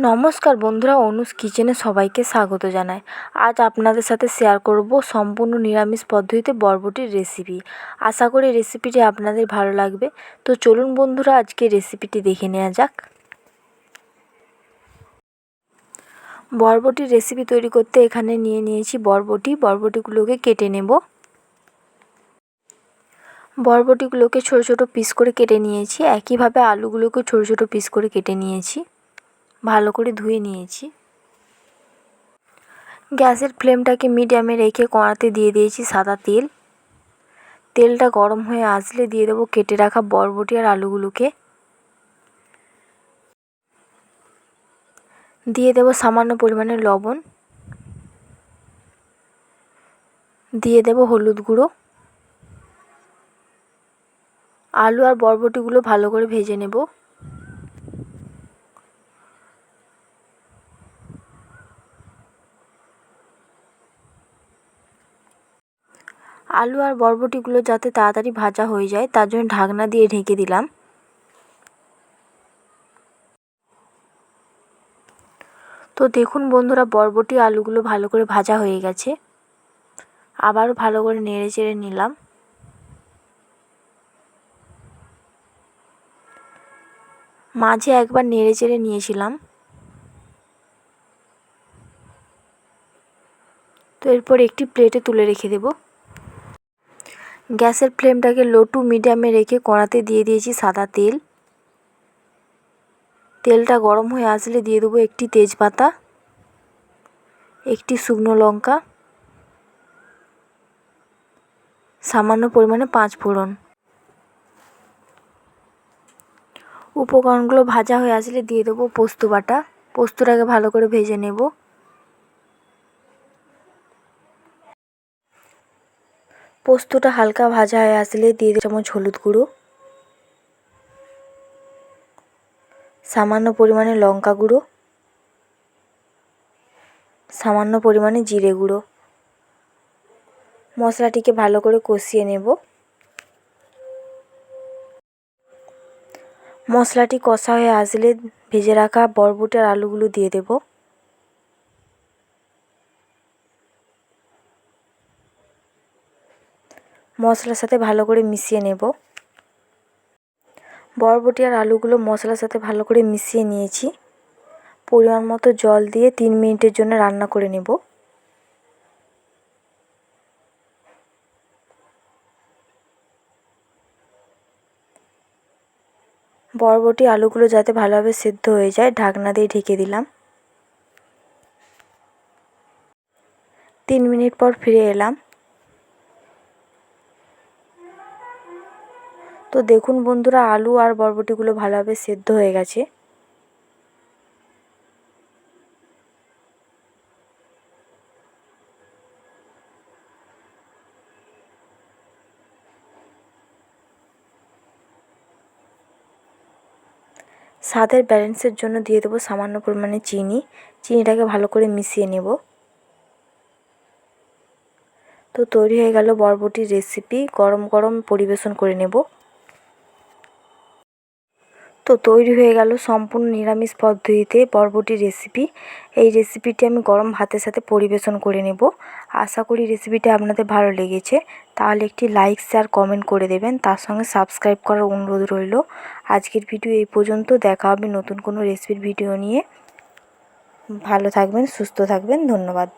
নমস্কার বন্ধুরা, অনুস কিচেনে সবাইকে স্বাগত জানাই। আজ আপনাদের সাথে শেয়ার করব সম্পূর্ণ নিরামিষ পদ্ধতিতে বরবটির রেসিপি আশা করি রেসিপিটি আপনাদের ভালো লাগবে। তো চলুন বন্ধুরা আজকে রেসিপিটি দেখে নেওয়া যাক। বরবটির রেসিপি তৈরি করতে এখানে নিয়ে নিয়েছি বরবটি। বরবটিগুলোকে কেটে নেব। বরবটিগুলোকে ছোটো ছোটো পিস করে কেটে নিয়েছি। একইভাবে আলুগুলোকে ছোটো ছোটো পিস করে কেটে নিয়েছি। ভালো করে ধুয়ে নিয়েছি। গ্যাসের ফ্লেমটাকে মিডিয়ামে রেখে কড়াতে দিয়ে দিয়েছি সাদা তেল। তেলটা গরম হয়ে আসলে দিয়ে দেবো কেটে রাখা বরবটি আর আলুগুলোকে। দিয়ে দেবো সামান্য পরিমাণে লবণ। দিয়ে দেবো হলুদ গুঁড়ো। আলু আর বরবটিগুলো ভালো করে ভেজে নেব। আলু আর বরবটিগুলো যাতে তাড়াতাড়ি ভাজা হয়ে যায়, তার জন্য ঢাকনা দিয়ে ঢেকে দিলাম। তো দেখুন বন্ধুরা, বরবটি আলুগুলো ভালো করে ভাজা হয়ে গেছে। আবারও ভালো করে নেড়ে চেড়ে নিলাম। মাঝে একবার নেড়ে চেড়ে নিয়েছিলাম। তো এরপর একটি প্লেটে তুলে রেখে দেবো। গ্যাসের ফ্লেমটাকে লো টু মিডিয়ামে রেখে কড়াতে দিয়ে দিয়েছি সাদা তেল। তেলটা গরম হয়ে আসলে দিয়ে দেবো একটি তেজপাতা, একটি শুকনো লঙ্কা, সামান্য পরিমাণে পাঁচ ফোড়ন। উপকরণগুলো ভাজা হয়ে আসলে দিয়ে দেবো পোস্ত বাটা। পোস্তটাকে ভালো করে ভেজে নেব। পোস্তটা হালকা ভাজা হয়ে আসলে দিয়ে দেবো চামচ হলুদ গুঁড়ো। সামান্য পরিমাণে লঙ্কা গুঁড়ো। সামান্য পরিমাণে জিরে গুঁড়ো। মশলাটিকে ভালো করে কষিয়ে নেব। মশলাটি কষা হয়ে আসলে ভেজে রাখা বরবটি আলুগুলো দিয়ে দেবো। মশলার সাথে ভালো করে মিশিয়ে নেব। বরবটি আর আলুগুলো মশলার সাথে ভালো করে মিশিয়ে নিয়েছি। পরিমাণ মতো জল দিয়ে তিন মিনিটের জন্য রান্না করে নেব। বরবটি আলুগুলো যাতে ভালোভাবে সেদ্ধ হয়ে যায়, ঢাকনা দিয়ে ঢেকে দিলাম। তিন মিনিট পর ফিরে এলাম। তো দেখুন বন্ধুরা, আলু আর বরবটিগুলো ভালোভাবে সেদ্ধ হয়ে গেছে। স্বাদের ব্যালেন্সের জন্য দিয়ে দেবো সামান্য পরিমাণে চিনি। চিনিটাকে ভালো করে মিশিয়ে নেব। তো তৈরি হয়ে গেল বরবটির রেসিপি গরম গরম পরিবেশন করে নেব। তো তৈরি হয়ে গেল সম্পূর্ণ নিরামিষ পদ্ধতিতে বরবটির রেসিপি এই রেসিপিটি আমি গরম ভাতের সাথে পরিবেশন করে নেব। আশা করি রেসিপিটা আপনাদের ভালো লেগেছে। তাহলে একটি লাইক শেয়ার কমেন্ট করে দেবেন। তার সঙ্গে সাবস্ক্রাইব করার অনুরোধ রইল। আজকের ভিডিও এই পর্যন্ত। দেখা হবে নতুন কোনো রেসিপির ভিডিও নিয়ে। ভালো থাকবেন, সুস্থ থাকবেন। ধন্যবাদ।